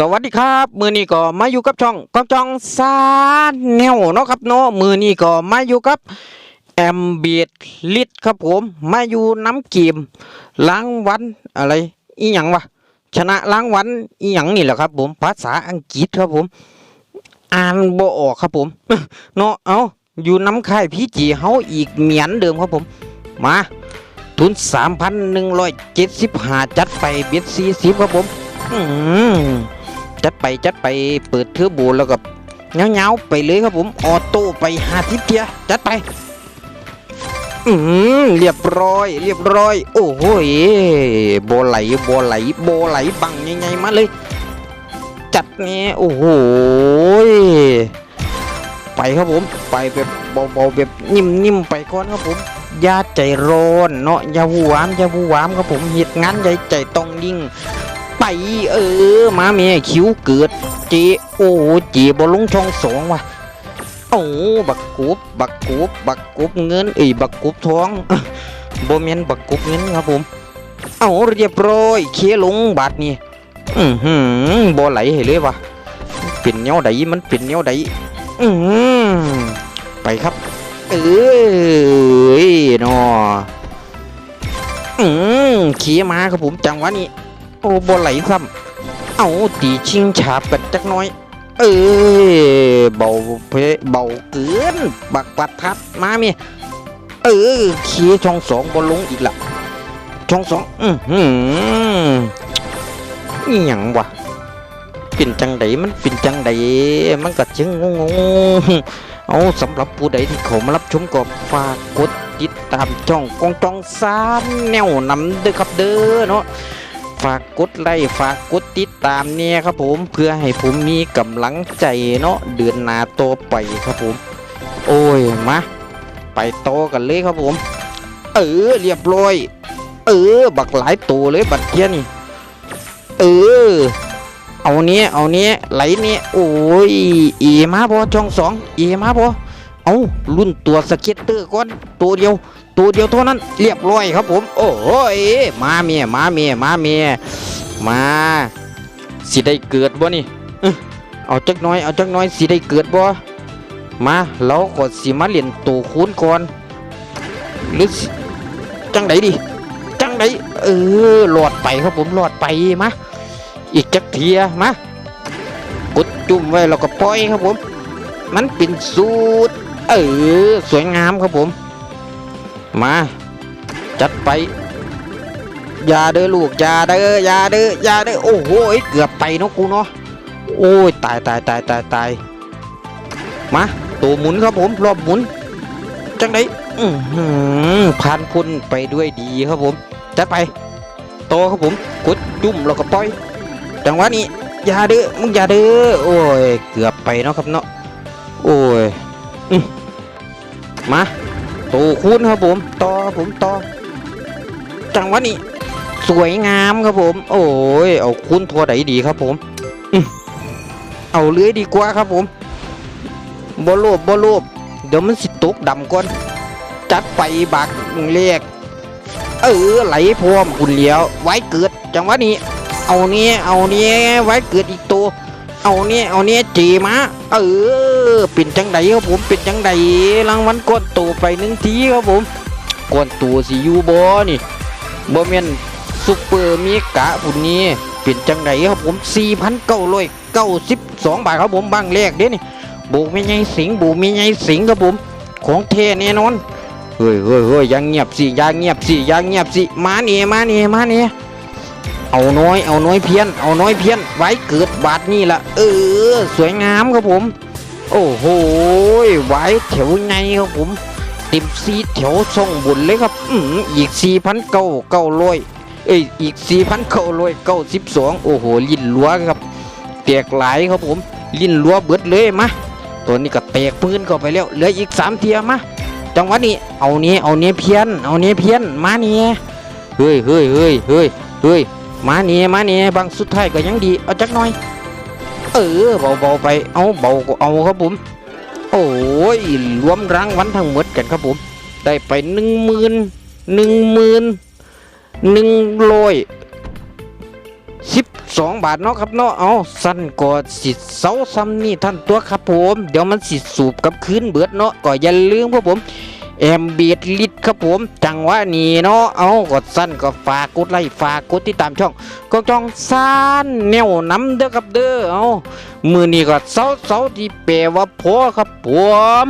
สวัสดีครับ มือนี้ก็มาอยู่กับช่องกองจองซาแนวเนาะครับเนาะมือนี้ก็มาอยู่กับแอมเบียดลิดครับผม มาอยู่น้ำเกีมล้างวันอะไรอีหยังวะชนะล้างวันอีหยังนี่แหละครับผมภาษาอังกฤษครับผม อ่านบ่ออกครับผมเนาะเอาอยู่น้ำค่ายพี่จีเฮาอีกเหมียนเดิมครับผม มาทุน 3,175 จัดไปเบียด40 ครับผม อืม จัดไปจัดไปเปิดเทอร์โบแล้วก็เงาๆไปเลยครับผมออโต้ไปหาทิศเทียจัดไปอืมเรียบร้อย เรียบร้อย โอ้โหโบไหลโบไหลโบไหลบังยังไงมาเลย จัดเนี้ยโอ้โหไปครับผมไปแบบเบาๆแบบนิ่มๆไปก่อนครับผมอย่าใจร้อนเนาะอย่าหูหวามอย่าหูหวามครับผมเหตุงานใหญ่ใจต้องยิ่ง เออ มาเมียคิ้วเกิดเจโอ้เจบอลงช่องสองว่ะโอ้บักกุบบักกุบบักกุบเงินอ้ยบักกุบท้องโบเมนบักกุบเงินครับผมเอาเรียบร้อยเคลงบาทนี่อือหือบอไหลให้เลยวะเป็นแนวใดมันเป็นแนวใดอือไปครับ เอ้ยนาะอืมขี่มาครับผมจังวะนี้ โอ้บอไหลซ้ำเอาตีชิงฉาบกันจักน้อย เอ้ยเบาเพเบาเกินบักปัดทัดมาเมียเออเคียช่องสองบอลลงอีกละช่องสองอือหืออหยังวะเป็นจังใดมันเป็นจังใดมันก็จึงงงๆเอาสำหรับผู้ใดที่เขามารับชมก็ฝากกดติดตามช่องกองจองสามแนวนำเด้อครับเด้อเนาะ ฝากกดไลค์ฝากกดติดตามเนี่ยครับผมเพื่อให้ผมมีกำลังใจเนาะเดือนหน้าโตไปครับผม โอ้ยมาไปโตกันเลยครับผม เออเรียบร้อย เออ บักหลายตัวเลยบัดเทียนี่ เออ เอาเนี้ยเอาเนี้ยไหลเนี้ยโอ้ยเอมาบอช่องสองเอมาบอ เอารุ่นตัวสเก็ตเตอร์ก่อนตัวเดียว ตัวเดียวเท่านั้นเรียบร้อยครับผม โอ้โหยมาเมียมาเมียมาเมียมาสิได้เกิดบ่นี่เอาจักน้อยเอาจักน้อยสิได้เกิดบ่มาเราก็สิมาเรียนตัวคูณก่อนหรือจังไดดิจังไดเออหลอดไปครับผมหลอดไปมาอีกจักเทียมากดจุ่มไว้แล้วก็ปล่อยครับผม มันเป็นสูตร เออสวยงามครับผม มา จัดไปอย่าเด้อลูกอย่าเด้ออย่าเด้ออย่าเด้อโอ้โหเกือบไปเนาะกูเนาะโอ้ยตายตายตายตายตายมาตัวหมุนครับผมรอบหมุนจังไดอือหือผ่านพ้นไปด้วยดีครับผมจัดไปโตครับผมกดจุ่มแล้วก็ปล่อยจังหวะนี้อย่าเด้อมึงอย่าเด้อโอ้ยเกือบไปเนาะครับเนาะโอ้ย มาตูคูณครับผมต่อครับผมต่อจังหวะนี้สวยงามครับผม โอ้ยเอาคูณทัวไหนดีครับผมเอาเลื้อยดีกว่าครับผมบอโลบบอโลบเดี๋ยวมันสิตกดำก่อน จัดไปบักเรียกเออไหลพร้อมคุณเหลียว ไว้เกิดจังหวะนี้ เอาเนี้ยเอาเนี้ยไว้เกิดอีกตัว เอาเนี้ยเอาเนี้ยจีมาเออเป็นจังไดครับผมเป็นจังไดรางวัลก้อนโตไปหนึ่งทีครับผมก้อนตัวสิอยูบอนี่บ่แม่นซุปเปอร์มีกะพุ่นนี้เป็นจังไดครับผม4,992บาทครับผมบางแรกเด้นี่บูมีไงสิงบูมีไงสิงครับผมของเทแน่นอนเฮ้ยเฮ้ยเฮ้ยอยังเงียบสิอยังเงียบสิอยังเงียบสิมาเนี่ยมาเนี่ยมาเนี่ย เอาน้อย เอาน้อยเพี้ยน เอาน้อยเพี้ยน ไว้เกิดบาทนี่ละเออ สวยงามครับผม โอ้โห ไว้แถวไงครับผมติมซีแถวส่งบุญเลยครับ อืมอีกสี่พันเก้าเก้าร้อยเอ้ย อีกสี่พันเก้าร้อยเก้าสิบสองโอ้โห ลิ้นลัวครับแตกหลายครับผม ลิ้นลัวเบิดเลยมาตัวนี้ก็แตกพื้นเข้าไปแล้ว เหลืออีกสามเทียมาจังหวะนี้ เอาเนี้ยเอาเนี้ยเพี้ยน เอาเนี้ยเพี้ยน มาเนี้ยเฮ้ยเฮ้ยเฮ้ยเฮ้ยเฮ้ย มาเนี่ยมาเนี่ยบางสุดท้ายก็ยังดีเอาจักหน่อย เออเบาๆไปเอาเบาก็เอาครับผม โอ้ยรวมรางวัลทั้งหมดกันครับผม ได้ไปหนึ่งหมื่นหนึ่งหมื่นหนึ่งร้อยสิบสองบาทเนาะครับเนาะเอาสั้นก็สิเสาซ้ำนี่ท่านตัวครับผม เดี๋ยวมันสิสูบกับคืนเบิดเนาะก็อย่าลืมครับผม แอมเบียดลิดครับผมจังหวะนี้เนาะเอากดสั้นก็ฝากกดไลค์ฝากกดติดตามช่องก็จองสั้นแนวน้ำเด้อครับเด้อเอามือนี้ก็เสาเสาที่แปลว่าพอครับผม